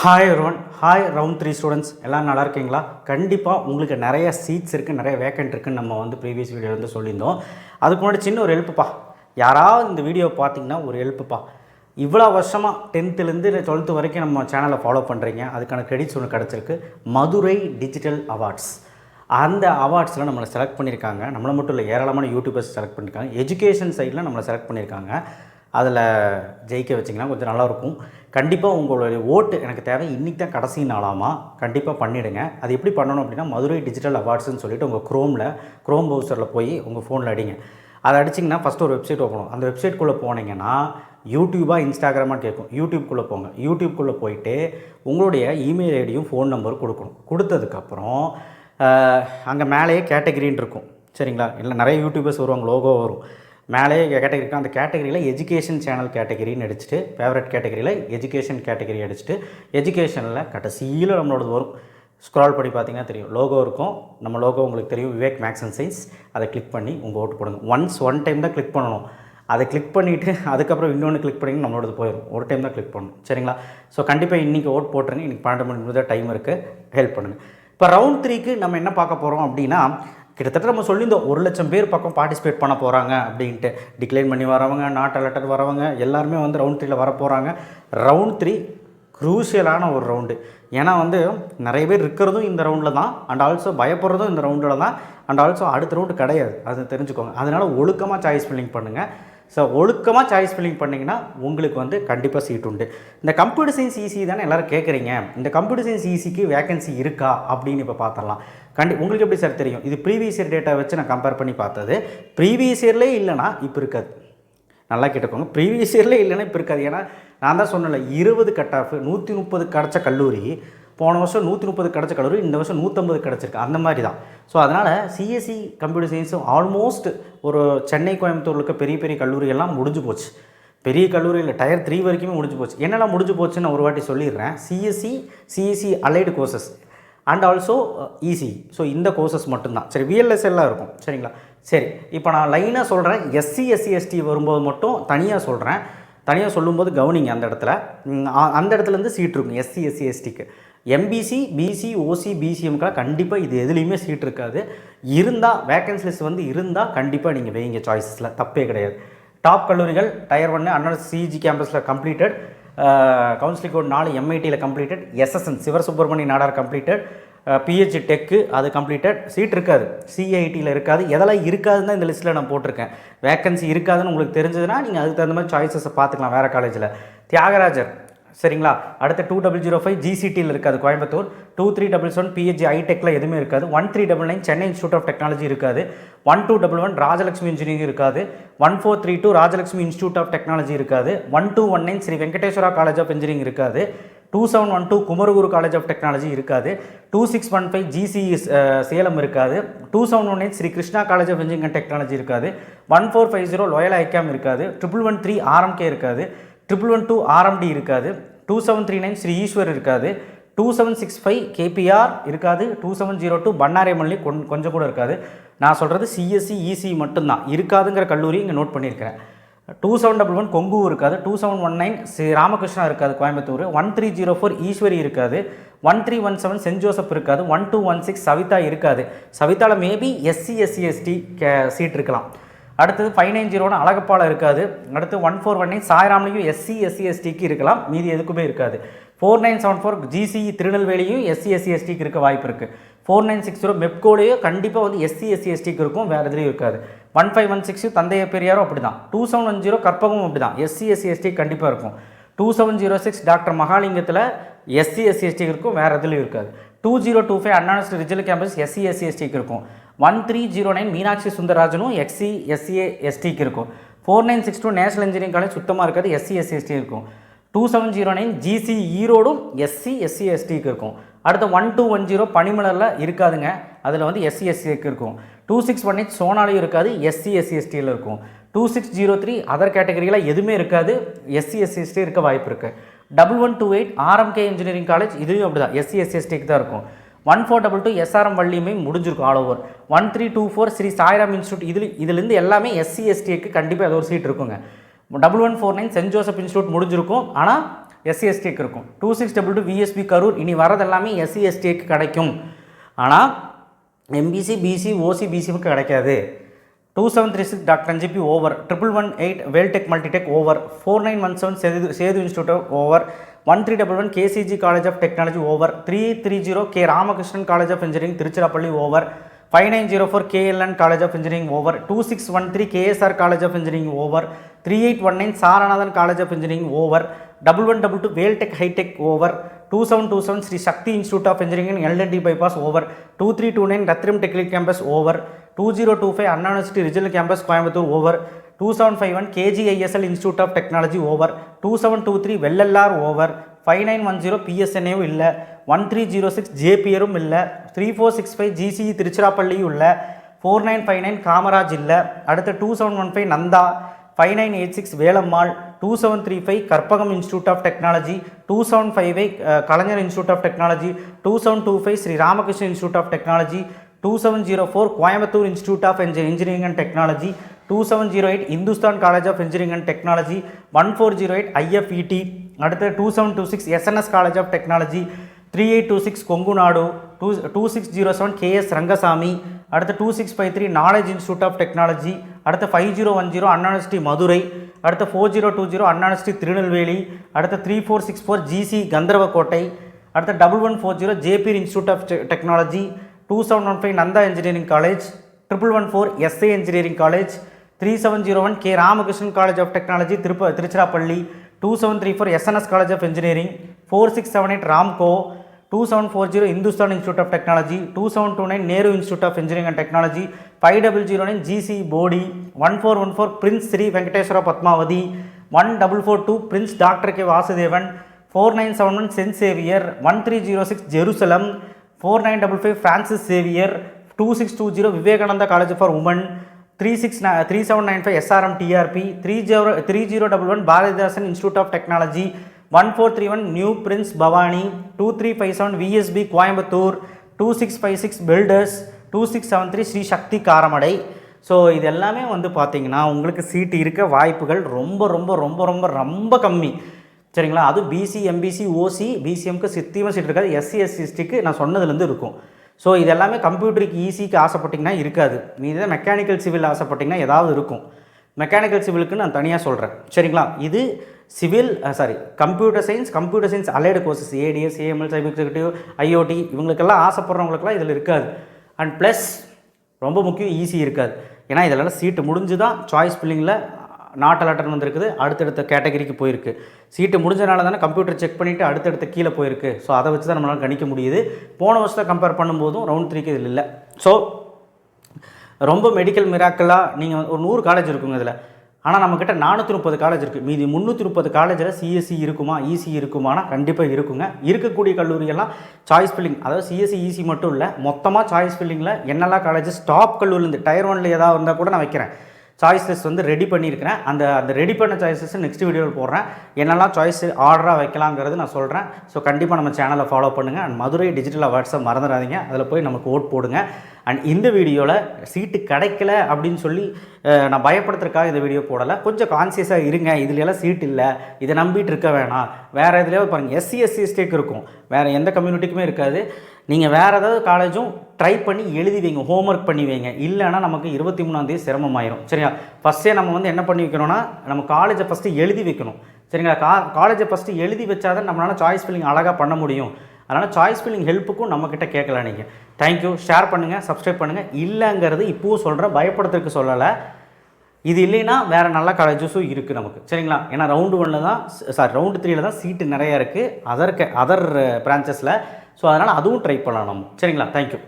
Hi ரோன் hi round three students எல்லாம் நல்லா இருக்கீங்களா? கண்டிப்பாக உங்களுக்கு நிறைய சீட்ஸ் இருக்குது நிறைய வேக்கண்ட் இருக்குன்னு நம்ம வந்து ப்ரீவியஸ் வீடியோ வந்து சொல்லியிருந்தோம். அதுக்கு முன்னாடி சின்ன ஒரு ஹெல்ப்புப்பா யாராவது இந்த வீடியோ பார்த்தீங்கன்னா ஒரு ஹெல்ப்புப்பா இவ்வளோ வருஷமாக டென்த்துலேருந்து டுவெல்த்து வரைக்கும் நம்ம சேனலை ஃபாலோ பண்ணுறீங்க அதுக்கான கிரெடிட்ஸ் ஒன்று கிடச்சிருக்கு. மதுரை டிஜிட்டல் அவார்ட்ஸ் அந்த அவார்ட்ஸில் நம்மளை செலக்ட் பண்ணியிருக்காங்க. நம்மளை மட்டும் இல்லை ஏராளமான யூடியூபர்ஸ் செலக்ட் பண்ணியிருக்காங்க. எஜுகேஷன் சைடில் நம்மளை செலக்ட் பண்ணியிருக்காங்க. அதில் ஜெயிக்க வச்சிங்கன்னா கொஞ்சம் நல்லாயிருக்கும். கண்டிப்பாக உங்களுடைய ஓட்டு எனக்கு தேவை. இன்றைக்கி தான் கடைசி நாளாமா? கண்டிப்பாக பண்ணிவிடுங்க அது எப்படி பண்ணணும் அப்படின்னா மதுரை டிஜிட்டல் அவார்ட்ஸ்னு சொல்லிட்டு உங்கள் க்ரோமில் க்ரோம் ப்ரௌசரில் போய் உங்கள் ஃபோனில் அடிங்க. அதை அடிச்சிங்கன்னா ஃபஸ்ட்டு ஒரு வெப்சைட் ஓப்பனும் அந்த வெப்சைட்குள்ளே போனீங்கன்னா யூடியூபாக இன்ஸ்டாகிராமாக கேட்கும். யூடியூப்குள்ளே போங்க. யூடியூப்குள்ளே போயிட்டு உங்களுடைய இமெயில் ஐடியும் ஃபோன் நம்பரும் கொடுக்கணும். கொடுத்ததுக்கப்புறம் அங்கே மேலேயே கேட்டகிரின்னு இருக்கும். சரிங்களா? இல்லை நிறைய யூடியூபர்ஸ் வருவாங்க லோகோ வரும். மேலேயே கேட்டகரிக்கும் அந்த கேட்டகரியில் எஜுகேஷன் சேனல் கேட்டகரின்னு அடிச்சுட்டு ஃபேவரட் கேட்டகரியில் எஜுகேஷன் கேட்டகரி அடிச்சுட்டு எஜுகேஷனில் கடைசியில் நம்மளோடது வரும். ஸ்க்ரால் பண்ணி பார்த்தீங்கன்னா தெரியும். லோகோ இருக்கும். நம்ம லோகோ உங்களுக்கு தெரியும். விவேக் மேக்ஸ் அண்ட் சயின்ஸ் அதை கிளிக் பண்ணி உங்கள் ஓட்டு போடுங்க. ஒன்ஸ் ஒன் டைம் தான் கிளிக் பண்ணணும். அதை கிளிக் பண்ணிவிட்டு அதுக்கப்புறம் இன்னொன்று கிளிக் பண்ணி நம்மளோடது போயிடும். ஒரு டைம் தான் கிளிக் பண்ணணும். சரிங்களா? ஸோ கண்டிப்பாக இன்றைக்கி ஓட் போட்டுருங்க. இன்றைக்கி பன்னெண்டு மணி தான் டைம் இருக்குது ஹெல்ப் பண்ணுங்கள் இப்போ ரவுண்ட் த்ரீக்கு நம்ம என்ன பார்க்க போகிறோம் அப்படின்னா கிட்டத்தட்ட நம்ம சொல்லியிருந்தோம் ஒரு லட்சம் பேர் பக்கம் பார்ட்டிசிபேட் பண்ண போகிறாங்க அப்படின்ட்டு. டிக்ளைன் பண்ணி வரவங்க நாட் லெட்டர் வரவங்க எல்லாருமே வந்து ரவுண்ட் த்ரீயில் வர போகிறாங்க ரவுண்ட் த்ரீ க்ரூசியலான ஒரு ரவுண்டு ஏன்னா வந்து நிறைய பேர் இருக்கிறதும் இந்த ரவுண்டில் தான் அண்ட் ஆல்சோ பயப்படுறதும் இந்த ரவுண்டில் தான் அண்ட் ஆல்சோ அடுத்த ரவுண்டு கிடையாது. அது தெரிஞ்சுக்கோங்க. அதனால் ஒழுக்கமாக சாய்ஸ் ஃபில்லிங் பண்ணுங்கள் ஸோ ஒழுக்கமாக சாய்ஸ் ஃபில்லிங் பண்ணிங்கன்னா உங்களுக்கு வந்து கண்டிப்பாக சீட் உண்டு. இந்த கம்ப்யூட்டர் சயின்ஸ் ஈஸி தானே எல்லோரும் கேட்குறீங்க இந்த கம்ப்யூட்டர் சயின்ஸ் ஈஸிக்கு வேகன்சி இருக்கா? அப்படின்னு இப்போ பார்த்துடலாம் கண்டி உங்களுக்கு எப்படி சார் தெரியும்? இது ப்ரீவியஸ் இயர் டேட்டா வச்சு நான் கம்பேர் பண்ணி பார்த்தது. ப்ரீவியஸ் இயர்லேயே இல்லைனா இப்போ இருக்காது. நல்லா கேட்டுக்கோங்க. ப்ரீவியஸ் இயர்லேயே இல்லைன்னா இப்போ இருக்காது. ஏன்னா நான் தான் சொன்னல இருபது கட் ஆஃப் நூற்றி முப்பது கிடச்ச கல்லூரி போன வருஷம் நூற்றி முப்பது கிடச்ச கல்லூரி இந்த வருஷம் நூற்றம்பது கிடச்சிருக்கு. அந்த மாதிரி தான். ஸோ அதனால் சிஎஸ்சி கம்ப்யூட்டர் சயின்ஸும் ஆல்மோஸ்ட் ஒரு சென்னை கோயம்புத்தூரில் இருக்க பெரிய பெரிய கல்லூரிகள்லாம் முடிஞ்சு போச்சு. பெரிய கல்லூரியில் டயர் த்ரீ வரைக்குமே முடிஞ்சு போச்சு. என்னெல்லாம் முடிஞ்சு போச்சுன்னு ஒரு வாட்டி சொல்லிடுறேன். CSC CSC allied courses and also EC so இந்த கோர்சஸ் மட்டும்தான். சரி விஎல்எஸ் எல்லாம் இருக்கும். சரிங்களா? சரி இப்போ நான் லைனாக சொல்கிறேன் எஸ்சி எஸ்சி எஸ்டி வரும்போது மட்டும் தனியாக சொல்கிறேன் தனியாக சொல்லும்போது கவனிங்க அந்த இடத்துல. அந்த இடத்துலேருந்து சீட் இருக்கும். எஸ்சி எஸ்சி எஸ்டிக்கு எம்பிசி பிசி ஓசி பிசிஎம்க்கெலாம் கண்டிப்பாக இது எதுலேயுமே சீட் இருக்காது. இருந்தால் வேக்கன்சிஸ் லிஸ்ட் வந்து இருந்தால் கண்டிப்பாக நீங்கள் வைங்க சாய்ஸஸில் தப்பே கிடையாது. டாப் கல்லூரிகள் டயர் ஒன்று அண்ணா சிஜி கேம்பஸில் கம்ப்ளீட்டட் கவுன்சிலிங் கோட் நாலு எம்ஐடியில் completed SSN Sivasubramaniya Nadar completed PhD tech அது கம்ப்ளீட்டட் சீட் இருக்காது. சிஐடியில் இருக்காது. எதெல்லாம் இருக்காதுன்னு தான் இந்த லிஸ்ட்டில் நான் போட்டிருக்கேன். வேக்கன்சி இருக்காதுன்னு உங்களுக்கு தெரிஞ்சதுன்னா நீங்கள் அதுக்கு தகுந்த மாதிரி சாய்ஸஸை பார்த்துக்கலாம் வேறு காலேஜில் தியாகராஜர் சரிங்களா? அடுத்து டூ டபுள் ஜீரோ ஃபைவ் ஜிசிடியில் இருக்காது Coimbatore. Two three double seven PSG ஐடெக்கில் எதுவுமே இருக்காது. One three double nine Chennai institute of technology இருக்காது. One two double one Rajalakshmi engineering இருக்காது. One four three two Rajalakshmi institute of technology இருக்காது. One two one nine Sri Venkateswara college of engineering இருக்காது. Two seven one two Kumaraguru college of technology இருக்காது. Two six one five GCE Salem இருக்காது. Two seven one eight Sri Krishna college of engineering and technology இருக்காது. One four five zero Loyola ICAM இருக்காது. Triple one three RMK இருக்காது. Triple one two RMD இருக்காது. Two seven three nine Sri Eshwar இருக்காது. Two seven six five KPR இருக்காது. Two seven zero two பன்னாரேமல்லி கொஞ் கொஞ்சம் கூட இருக்காது. நான் சொல்கிறது சிஎஸ்சி இசி மட்டும்தான். இருக்காதுங்கிற கல்லூரி இங்கே நோட் பண்ணியிருக்கிறேன். Two seven double one Kongu இருக்காது. Two seven one nine Sri Ramakrishna இருக்காது Coimbatore. One three zero four Eswari இருக்காது. One three one seven saint Joseph இருக்காது. One two one six Saveetha இருக்காது. சவிதாவில் மேபி எஸ்சி எஸ்சி எஸ்டி கே seat இருக்கலாம். அடுத்தது five nine ஜீரோன்னு அழகப்பால இருக்காது அடுத்து ஒன் ஃபோர் ஒன் நைன் சாய்ராம்லையும் எஸ்சி எஸ்சி எஸ்டிக்கு இருக்கலாம் மீதி எதுக்குமே இருக்காது four nine seven four GCE திருநெல்வேலியும் SC SC எஸ்டிக்கு இருக்க வாய்ப்பு இருக்குது ஃபோர் நைன் சிக்ஸ் ஜீரோ மெப்கோலையும் கண்டிப்பாக வந்து எஸ்சி எஸ்சி எஸ்டிக்கு இருக்கும் வேறு எதுலேயும் இருக்காது ஒன் ஃபைவ் ஒன் சிக்ஸ் தந்தைய பெரியாரும் அப்படி தான் two seven one zero Karpagam அப்படி தான் எஸ்சி எஸ்சி எஸ்டி கண்டிப்பாக இருக்கும் two seven zero six doctor மகாலிங்கத்தில் SC SC எஸ்டிக்கு இருக்கும் வேறு எதுலையும் இருக்காது two zero two five Anna's regional campus SC SC எஸ்டிக்கு இருக்கும் one three zero nine Meenakshi சுந்தரராஜனும் SC SCA எஸ்டிக்கு இருக்கும் four nine six two national engineering college சுத்தமாக இருக்காது எஸ்சி எஸ்சி எஸ்டி இருக்கும் two seven zero nine GC ஈரோடும் SC SC எஸ்டிக்கு இருக்கும் அடுத்து ஒன் டூ ஒன் ஜீரோ பனிமலரில் இருக்காதுங்க அதில் வந்து எஸ்சி எஸ்சிக்கு இருக்கும் டூ சிக்ஸ் ஒன் எயிட் சோனாலையும் இருக்காது எஸ்சி எஸ்சி எஸ்டியில் இருக்கும் two six zero three other கேட்டகரியில் எதுவுமே இருக்காது எஸ்சி எஸ்சி எஸ்டி இருக்க வாய்ப்பு இருக்குது double one two eight RMK engineering college இதுவும் அப்படி தான் எஸ்சி எஸ்சி எஸ்டிக்கு தான் இருக்கும் one four double two SRM வள்ளியுமே முடிஞ்சிருக்கும் all over one three two four Sri Sairam institute இதில் இதுலேருந்து எல்லாமே எஸ்சி எஸ்டிக்கு கண்டிப்பாக அது ஒரு சீட் இருக்குங்க. Double one four nine saint Joseph institute முடிஞ்சிருக்கும். ஆனால் எஸ்சி எஸ்டிக்கு இருக்கும். Two six double two VSB Karur இனி வரது எல்லாமே எஸ்சி எஸ்டிக்கு கிடைக்கும். ஆனால் எம்பிசி பிசி ஓசி பிசிக்கு கிடைக்காது. Two seven three six doctor GP over triple one eight Veltech multitech over four nine one seven Sethu Sethu institute over one three double one KCG college of technology over three three zero K Ramakrishnan college of engineering Tiruchirappalli over five nine zero four KLN college of engineering over two six one three KSR college of engineering over three eight one nine Saranathan college of engineering over double one double two Veltech hitech over two seven two seven Sri Sakthi institute of engineering LNT bypass over two three two nine ரத்ரம் technic campus over two zero two five Anna university regional campus Coimbatore over two seven five one KGISL institute of technology over two seven two three Vallalar over five nine one zero பிஎஸ்என்ஏவும் இல்லை one three zero six ஜேபியரும் இல்லை three four six five GCE திருச்சிராப்பள்ளியும் இல்லை four nine five nine Kamaraj இல்லை அடுத்து two seven one five Nanda five nine eight six Velammal two seven three five Karpagam institute of technology two seven five Kalaignar institute of technology two seven two five Sri Ramakrishnan institute of technology two seven zero four Coimbatore institute of engineering and technology two seven zero eight Hindustan college of engineering and technology one four zero eight IFET அடுத்து two seven two six SNS college of technology three eight two six Kongunadu two two six zero seven KS Rangasamy அடுத்து two six five three knowledge institute of technology அடுத்து five zero one zero அண்ணானிஸ்டி மதுரை அடுத்து four zero two zero அண்ணானிஸ்டி திருநெல்வேலி அடுத்து three four six four GC Gandharvakottai அடுத்து double one four zero JB institute of technology two seven one five Nanda engineering college triple one four SA engineering college three seven zero one K Ramakrishnan college of technology திருப்ப Tiruchirappalli. Two seven three four SNS college of engineering four six seven eight Ramco two seven four zero Hindustan institute of technology two seven two nine Nehru institute of engineering and technology five double zero nine GC Bodi one four one four prince Sri Venkateswara Padmavathi one double four two prince doctor K Vasudevan four nine seven one saint Xavier one three zero six Jerusalem four nine double five Francis Xavier two six two zero Vivekananda college for women three six three seven nine five SRM TRP three zero three zero double one Bharathidasan institute of technology one four three one new prince Bhavani two three five seven VSB Coimbatore two six five six builders two six seven three Sri Sakthi Karamadai so இது எல்லாமே வந்து பார்த்தீங்கன்னா உங்களுக்கு சீட்டு இருக்க வாய்ப்புகள் ரொம்ப ரொம்ப ரொம்ப ரொம்ப ரொம்ப கம்மி. சரிங்களா? அதுவும் பிசி எம்பிசி ஓசி பிசிஎம்க்கு சித்தியமாக சீட் இருக்காது. எஸ்சி எஸ்சிஸ்டிக்கு நான் சொன்னதுலேருந்து இருக்கும். ஸோ இது எல்லாமே கம்ப்யூட்டருக்கு ஈஸிக்கு ஆசைப்பட்டிங்கன்னா இருக்காது. மீது மெக்கானிக்கல் சிவில் ஆசைப்பட்டிங்கன்னா ஏதாவது இருக்கும். மெக்கானிக்கல் சிவிலுக்கு நான் தனியாக சொல்கிறேன் சரிங்களா? இது civil sorry computer science computer science allied courses ADS AML cyber executive IOT இவங்களுக்கெல்லாம் ஆசைப்படுறவங்களுக்கெல்லாம் இதில் இருக்காது. அண்ட் ப்ளஸ் ரொம்ப முக்கியம் ஈஸி இருக்காது. ஏன்னா இதெல்லாம் சீட்டு முடிஞ்சு தான் சாய்ஸ் பில்லிங்கில் நாட் அலர்டன் வந்திருக்குது அடுத்தடுத்த கேட்டகரிக்கு போயிருக்கு. சீட்டு முடிஞ்சனால தானே கம்ப்யூட்டர் செக் பண்ணிவிட்டு அடுத்தடுத்த கீழே போயிருக்கு. ஸோ அதை வச்சு தான் நம்மளால் கணிக்க முடியுது. போன வருஷத்தை கம்பேர் பண்ணும்போதும் ரவுண்ட் த்ரீக்கு இதில் இல்லை. ஸோ ரொம்ப மெடிக்கல் மிராக்கலாக நீங்கள் ஒரு நூறு காலேஜ் இருக்குங்க இதில். ஆனால் நம்மக்கிட்ட நானூற்றி முப்பது காலேஜ் இருக்குது மீதி முந்நூற்றி முப்பது காலேஜில் சிஎஸ்சி இருக்குமா? ஈசி இருக்குமானா கண்டிப்பாக இருக்குங்க. இருக்கக்கூடிய கல்லூரியெல்லாம் சாய்ஸ் ஃபில்லிங் அதாவது சிஎஸ்சி ஈசி மட்டும் இல்லை. மொத்தமாக சாய்ஸ் ஃபில்லிங்கில் என்னெல்லாம் காலேஜஸ் டாப் கல்லூரிலேருந்து டயர் ஒன்ல ஏதாவது இருந்தால் கூட நான் வைக்கிறேன். சாய்ஸஸ் வந்து ரெடி பண்ணியிருக்கிறேன். அந்த அந்த ரெடி பண்ண சாய்ஸஸ் நெக்ஸ்ட் வீடியோவில் போடுறேன். என்னெல்லாம் சாய்ஸ் ஆர்டராக வைக்கலாங்கிறது நான் சொல்கிறேன் ஸோ கண்டிப்பாக நம்ம சேனலை ஃபாலோ பண்ணுங்கள் அண்ட் மதுரை டிஜிட்டல் அவார்ட்ஸை மறந்துடாதீங்க. அதில் போய் நமக்கு ஓட் போடுங்க. அண்ட் இந்த வீடியோவில் சீட்டு கிடைக்கல அப்படின்னு சொல்லி நான் பயப்படுத்துறதுக்காக இந்த வீடியோ போடலை. கொஞ்சம் கான்சியஸாக இருங்க. இதுலையெல்லாம் சீட் இல்லை. இதை நம்பிட்டு இருக்க வேணாம். வேறு இதுலேயே பாருங்கள் எஸ்சி எஸ்சி ஸ்டேக் இருக்கும். வேறு எந்த கம்யூனிட்டிக்குமே இருக்காது. நீங்கள் வேறு ஏதாவது காலேஜும் ட்ரை பண்ணி எழுதி வைங்க ஹோம்ஒர்க் பண்ணி வைங்க. இல்லைன்னா நமக்கு இருபத்தி மூணாந்தேதி சிரமமாயிரும். சரியா ஃபஸ்ட்டே நம்ம வந்து என்ன பண்ணி வைக்கணும்னா நம்ம காலேஜை ஃபஸ்ட்டு எழுதி வைக்கணும். சரிங்களா? கா காலேஜை ஃபஸ்ட்டு எழுதி வச்சாதான் நம்மளால் சாய்ஸ் ஃபில்லிங் அழகாக பண்ண முடியும். அதனால் சாய்ஸ் ஃபில்லிங் ஹெல்ப்புக்கும் நம்மக்கிட்ட கேட்கலாம் நீங்கள் தேங்க்யூ ஷேர் பண்ணுங்கள் சப்ஸ்கிரைப் பண்ணுங்கள் இல்லைங்கிறது இப்போவும் சொல்கிறேன் பயப்படுறதுக்கு சொல்லலை. இது இல்லைன்னா வேறு நல்ல காலேஜஸும் இருக்குது நமக்கு. சரிங்களா? ஏன்னா ரவுண்டு ஒன்னில் தான் சாரி ரவுண்டு த்ரீயில் தான் சீட்டு நிறையா இருக்குது அதர் அதர் பிரான்ச்சஸில் ஸோ அதனால் அதுவும் ட்ரை பண்ணலாம் நம்ம. சரிங்களா? தேங்க்யூ